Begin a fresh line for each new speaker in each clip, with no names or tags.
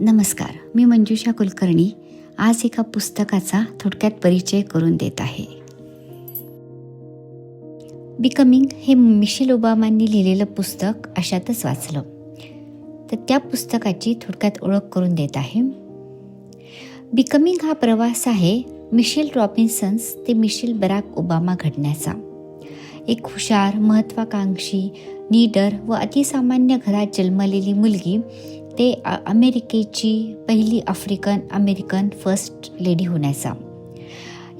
नमस्कार मी मंजुषा कुलकर्णी. आज एका पुस्तकाचा थोडक्यात परिचय करून देत आहे. बिकमिंग हे मिशेल ओबामांनी लिहिलेलं पुस्तक अशातच वाचलं. तर त्या पुस्तकाची थोडक्यात ओळख करून देत आहे. बिकमिंग हा प्रवास आहे मिशेल रॉबिन्सन्स ते मिशेल बराक ओबामा घडण्याचा. एक हुशार महत्त्वाकांक्षी नीडर व अतिसामान्य घरात जन्मलेली मुलगी ते अमेरिकेची पहिली आफ्रिकन अमेरिकन फर्स्ट लेडी होण्याचा.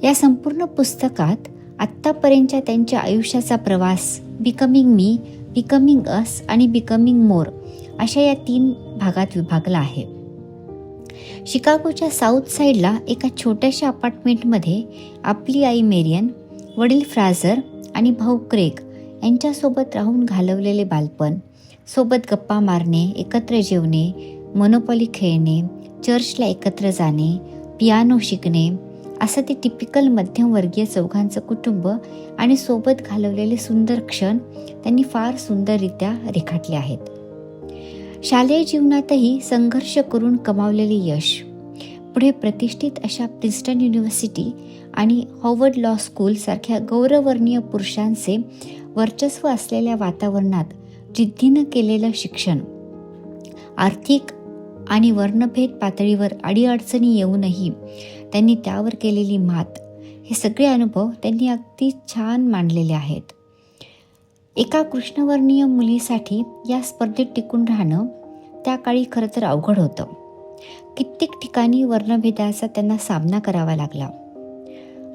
या संपूर्ण पुस्तकात आत्तापर्यंतच्या त्यांच्या आयुष्याचा प्रवास बिकमिंग मी बिकमिंग अस आणि बिकमिंग मोर अशा या तीन भागात विभागला आहे. शिकागोच्या साऊथ साईडला एका छोट्याशा अपार्टमेंटमध्ये आपली आई मेरियन वडील फ्राझर आणि भाऊ क्रेग यांच्यासोबत राहून घालवलेले बालपण सोबत गप्पा मारणे एकत्र जेवणे मोनोपॉली खेळणे चर्चला एकत्र जाणे पियानो शिकणे असं ते टिपिकल मध्यमवर्गीय चौघांचं कुटुंब आणि सोबत घालवलेले सुंदर क्षण त्यांनी फार सुंदररित्या रेखाटले आहेत. शालेय जीवनातही संघर्ष करून कमावलेले यश पुढे प्रतिष्ठित अशा प्रिन्स्टन युनिव्हर्सिटी आणि हॉवर्ड लॉ स्कूल सारख्या गौरवर्णीय पुरुषांचे वर्चस्व असलेल्या वातावरणात जिद्दीनं केलेलं शिक्षण. आर्थिक आणि वर्णभेद पातळीवर अडीअडचणी येऊनही त्यांनी त्यावर केलेली मात हे सगळे अनुभव त्यांनी अगदी छान मांडलेले आहेत. एका कृष्णवर्णीय मुलीसाठी या स्पर्धेत टिकून राहणं त्या काळी खरं तर अवघड होतं. कित्येक ठिकाणी वर्णभेदाचा त्यांना सामना करावा लागला.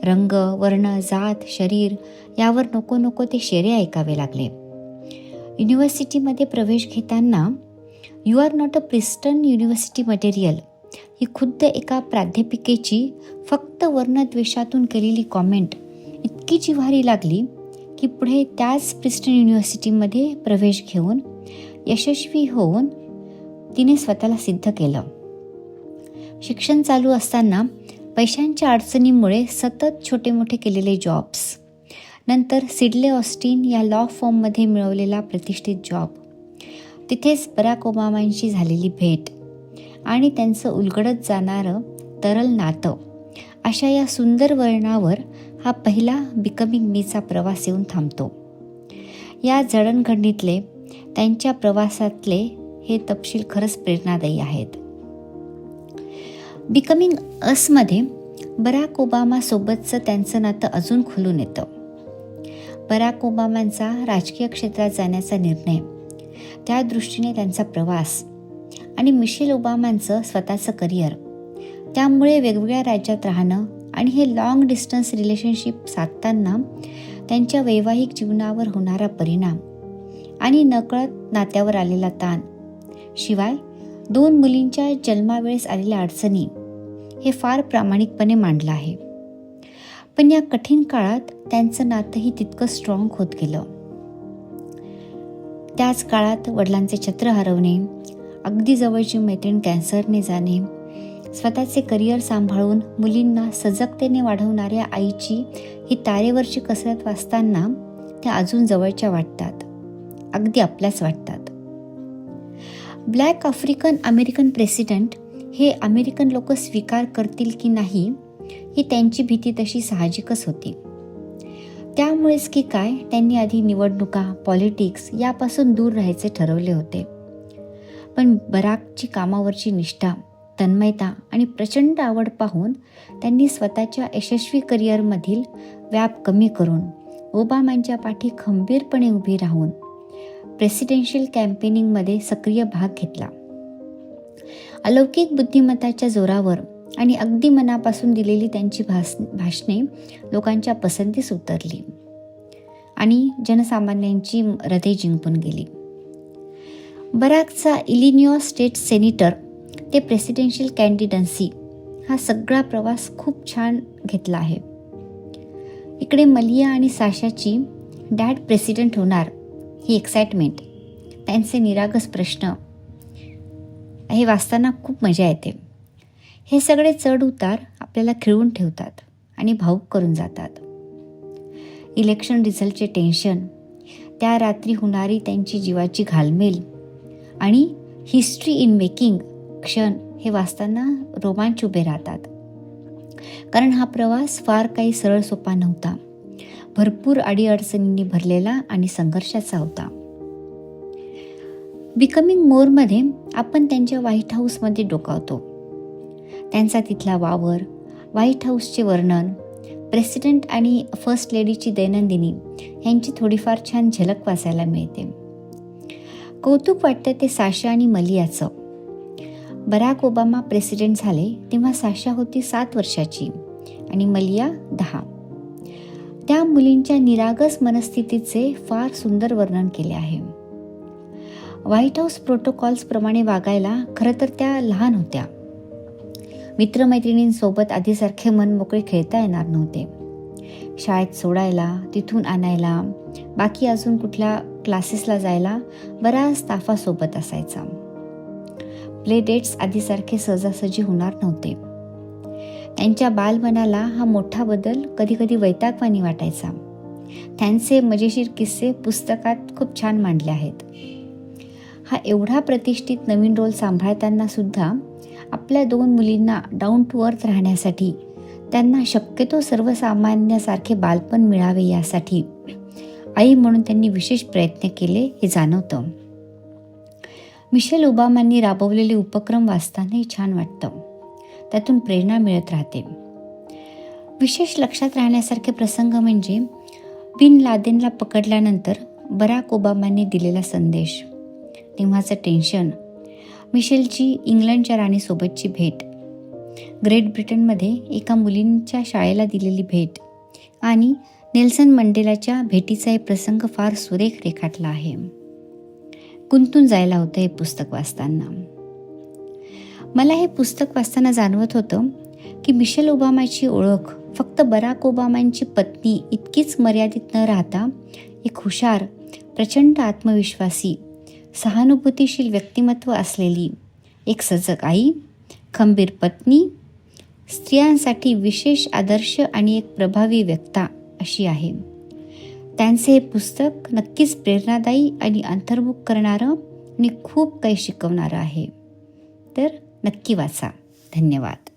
रंग वर्ण जात शरीर यावर नको नको ते शेरे ऐकावे लागले. युनिव्हर्सिटीमध्ये प्रवेश घेताना you are not a Princeton university material ही खुद्द एका प्राध्यापिकेची फक्त वर्णद्वेषातून केलेली कॉमेंट इतकी जिव्हारी लागली की पुढे त्याच प्रिस्टन युनिव्हर्सिटीमध्ये प्रवेश घेऊन यशस्वी होऊन तिने स्वतःला सिद्ध केलं. शिक्षण चालू असताना पैशांच्या अडचणीमुळे सतत छोटे मोठे केलेले जॉब्स नंतर सिडले ऑस्टिन या लॉ फॉर्ममध्ये मिळवलेला प्रतिष्ठित जॉब तिथेच बराक ओबामांशी झालेली भेट. आणि त्यांचं उलगडत जाणारं तरल नातं. अशा या सुंदर वर्णावर हा पहिला बिकमिंग मीचा प्रवास येऊन थांबतो. या जडणघडणीतले त्यांच्या प्रवासातले हे तपशील खरंच प्रेरणादायी आहेत. बिकमिंग असमध्ये बराक ओबामासोबतचं त्यांचं नातं अजून खुलून येतं. बराक ओबामांचा राजकीय क्षेत्रात जाण्याचा निर्णय. त्या दृष्टीने त्यांचा प्रवास. आणि मिशेल ओबामांचं स्वतःचं करिअर. त्यामुळे वेगवेगळ्या राज्यात राहणं आणि हे लाँग डिस्टन्स रिलेशनशिप साधताना त्यांच्या वैवाहिक जीवनावर होणारा परिणाम आणि नकळत नात्यावर आलेला ताण. शिवाय दोन मुलींच्या जन्मावेळेस आलेल्या अडचणी हे फार प्रामाणिकपणे मांडलं आहे. पण या कठीण काळात त्यांचं नातंही तितकं स्ट्रॉंग होत गेलं. त्याच काळात वडिलांचे छत्र हरवणे अगदी जवळची मैत्रीण कॅन्सरने जाणे स्वतःचे करिअर सांभाळून मुलींना सजगतेने वाढवणाऱ्या आईची ही तारेवरची कसरत वाचताना त्या अजून जवळच्या वाटतात. अगदी आपल्याच वाटतात. ब्लॅक आफ्रिकन अमेरिकन प्रेसिडेंट हे अमेरिकन लोक स्वीकार करतील की नाही ही त्यांची भीती तशी साहजिकच होती. त्यामुळेच की काय त्यांनी आधी निवडणुका पॉलिटिक्स यापासून दूर राहायचे ठरवले होते. पण बराकची कामावरची निष्ठा तन्मयता आणि प्रचंड आवड पाहून त्यांनी स्वतःच्या यशस्वी करिअरमधील व्याप कमी करून ओबामांच्या पाठी खंबीरपणे उभी राहून प्रेसिडेन्शियल कॅम्पेनिंगमध्ये सक्रिय भाग घेतला. अलौकिक बुद्धिमत्ताच्या जोरावर आणि अगदी मनापासून दिलेली त्यांची भास भाषणे लोकांच्या पसंतीस उतरली. आणि जनसामान्यांची हृदय जिंकून गेली. बराकचा इलिनिओ स्टेट सेनिटर ते प्रेसिडेन्शियल कॅन्डिडन्सी हा सगळा प्रवास खूप छान घेतला आहे. इकडे मलिया आणि साशाची डॅड प्रेसिडेंट होणार ही एक्साइटमेंट त्यांचे निरागस प्रश्न हे वाचताना खूप मजा येते. हे सगळे चढ उतार आपल्याला खिळवून ठेवतात आणि भाऊक करून जातात. इलेक्शन रिझल्टचे टेन्शन त्या रात्री होणारी त्यांची जीवाची घालमेल आणि हिस्ट्री इन मेकिंग क्षण हे वाचताना रोमांच उभे राहतात. कारण हा प्रवास फार काही सरळ सोपा नव्हता. भरपूर अडीअडचणींनी भरलेला आणि संघर्षाचा होता. बिकमिंग मोरमध्ये आपण त्यांच्या व्हाईट हाऊसमध्ये डोकावतो. त्यांचा तिथला वावर व्हाईट हाऊसचे वर्णन प्रेसिडेंट आणि फर्स्ट लेडीची दैनंदिनी यांची थोडीफार छान झलक वाचायला मिळते. कौतुक वाटतं ते साशा आणि मलियाचं. बराक ओबामा प्रेसिडेंट झाले तेव्हा साशा होती सात वर्षाची आणि मलिया दहा. त्या मुलींच्या निरागस मनस्थितीचे फार सुंदर वर्णन केले आहे. व्हाईट हाऊस प्रोटोकॉल्सप्रमाणे वागायला खरं तर त्या लहान होत्या. मित्रमैत्रिणींसोबत आधीसारखे मन मोकळे खेळता येणार नव्हते. शाळेत सोडायला तिथून आणायला बाकी अजून कुठल्या क्लासेसला जायला बराच ताफा सोबत असायचा. प्ले डेट्स आधीसारखे सहजासहजी होणार नव्हते. त्यांच्या बालमनाला हा मोठा बदल कधीकधी वैतागवानी वाटायचा. त्यांचे मजेशीर किस्से पुस्तकात खूप छान मांडले आहेत. हा एवढा प्रतिष्ठित नवीन रोल सांभाळताना सुद्धा आपल्या दोन मुलींना डाऊन टू अर्थ राहण्यासाठी त्यांना शक्यतो सर्वसामान्यासारखे बालपण मिळावे यासाठी आई म्हणून त्यांनी विशेष प्रयत्न केले हे जाणवतं. मिशेल ओबामांनी राबवलेले उपक्रम वाचतानाही छान वाटतं. त्यातून प्रेरणा मिळत राहते. विशेष लक्षात राहण्यासारखे प्रसंग म्हणजे बिन लादेनला पकडल्यानंतर बराक ओबामांनी दिलेला संदेश. तेव्हाचं टेन्शन मिशेलची इंग्लंडच्या राणीसोबतची भेट. ग्रेट ब्रिटनमध्ये एका मुलींच्या शाळेला दिलेली भेट आणि नेल्सन मंडेलाच्या भेटीचा हे प्रसंग फार सुरेख रेखाटला आहे. गुंतून जायला होतं हे पुस्तक वाचताना. मला हे पुस्तक वाचताना जाणवत होतं की मिशेल ओबामाची ओळख फक्त बराक ओबामांची पत्नी इतकीच मर्यादित न राहता एक हुशार प्रचंड आत्मविश्वासी सहानुभूतीशील व्यक्तिमत्व असलेली एक सजग आई खंबीर पत्नी स्त्रियांसाठी विशेष आदर्श आणि एक प्रभावी व्यक्ता अशी आहे. त्यांचे हे पुस्तक नक्कीच प्रेरणादायी आणि अंतर्मुख करणारं आणि खूप काही शिकवणारं आहे. तर नक्की वाचा. धन्यवाद.